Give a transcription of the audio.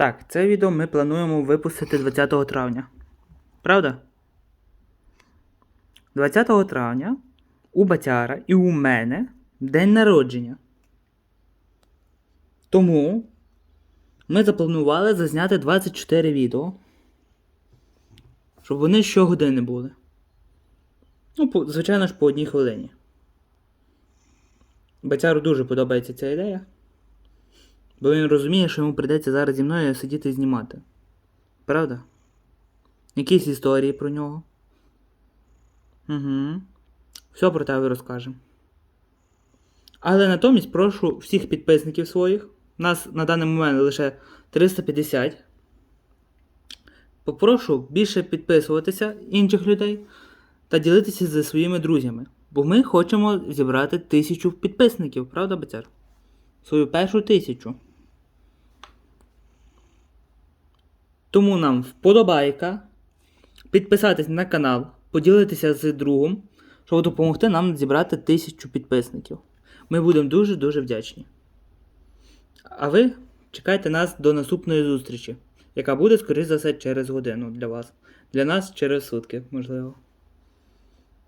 Так, це відео ми плануємо випустити 20 травня. Правда? 20 травня у Батяра і у мене день народження. Тому ми запланували зазняти 24 відео. Щоб вони щогодини були. Ну, звичайно ж, по одній хвилині. Батяру дуже подобається ця ідея. Бо він розуміє, що йому прийдеться зараз зі мною сидіти і знімати. Правда? Якісь історії про нього. Угу. Все про тебе розкажемо. Але натомість прошу всіх підписників своїх. Нас на даний момент лише 350. Попрошу більше підписуватися інших людей та ділитися зі своїми друзями. Бо ми хочемо зібрати тисячу підписників, правда, Бацяр? Свою першу тисячу. Тому нам вподобайка, підписатись на канал, поділитися з другом, щоб допомогти нам зібрати тисячу підписників. Ми будемо дуже-дуже вдячні. А ви чекайте нас до наступної зустрічі, яка буде, скоріш за все, через годину для вас. Для нас через сутки, можливо.